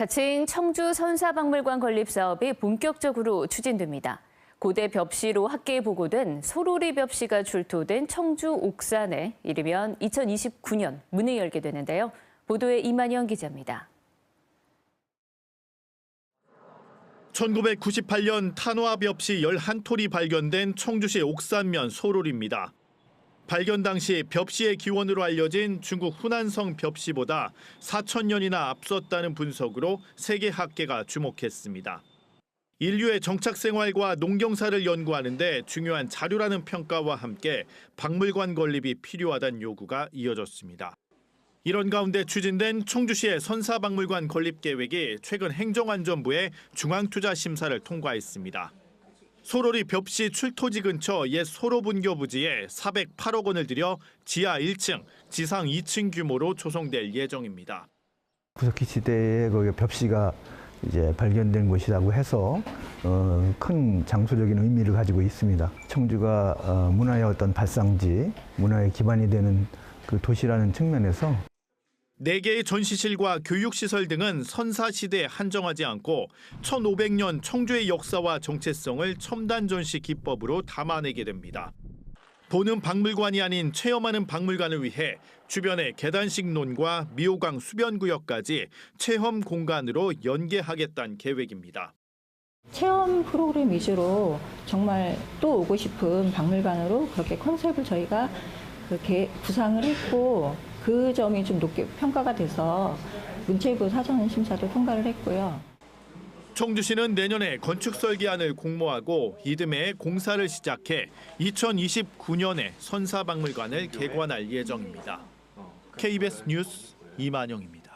가칭 청주 선사박물관 건립 사업이 본격적으로 추진됩니다. 고대 벽시로 학계에 보고된 소로리 벽시가 출토된 청주 옥산에 이르면 2029년 문을 열게 되는데요. 보도에 이만영 기자입니다. 1998년 탄화합 없이 11톨이 발견된 청주시 옥산면 소롤입니다. 발견 당시 벽시의 기원으로 알려진 중국 후난성 벽시보다 4천년이나 앞섰다는 분석으로 세계 학계가 주목했습니다. 인류의 정착 생활과 농경사를 연구하는데 중요한 자료라는 평가와 함께 박물관 건립이 필요하다는 요구가 이어졌습니다. 이런 가운데 추진된 청주시의 선사박물관 건립 계획이 최근 행정안전부의 중앙투자 심사를 통과했습니다. 소로리 벽시 출토지 근처 옛 소로분교 부지에 408억 원을 들여 지하 1층, 지상 2층 규모로 조성될 예정입니다. 구석기 시대에 그 벽시가 이제 발견된 곳이라고 해서 어, 큰 장소적인 의미를 가지고 있습니다. 청주가 어, 문화의 어떤 발상지, 문화의 기반이 되는 그 도시라는 측면에서 4개의 전시실과 교육시설 등은 선사시대에 한정하지 않고 1500년 청주의 역사와 정체성을 첨단 전시 기법으로 담아내게 됩니다. 보는 박물관이 아닌 체험하는 박물관을 위해 주변의 계단식 논과 미호강 수변구역까지 체험 공간으로 연계하겠다는 계획입니다. 체험 프로그램 위주로 정말 또 오고 싶은 박물관으로 그렇게 컨셉을 저희가 구상을 했고 그 점이 좀 높게 평가가 돼서 문체부 사전 심사도 통과를 했고요. 청주시는 내년에 건축 설계안을 공모하고 이듬해 공사를 시작해 2029년에 선사박물관을 개관할 예정입니다. KBS 뉴스 이만영입니다.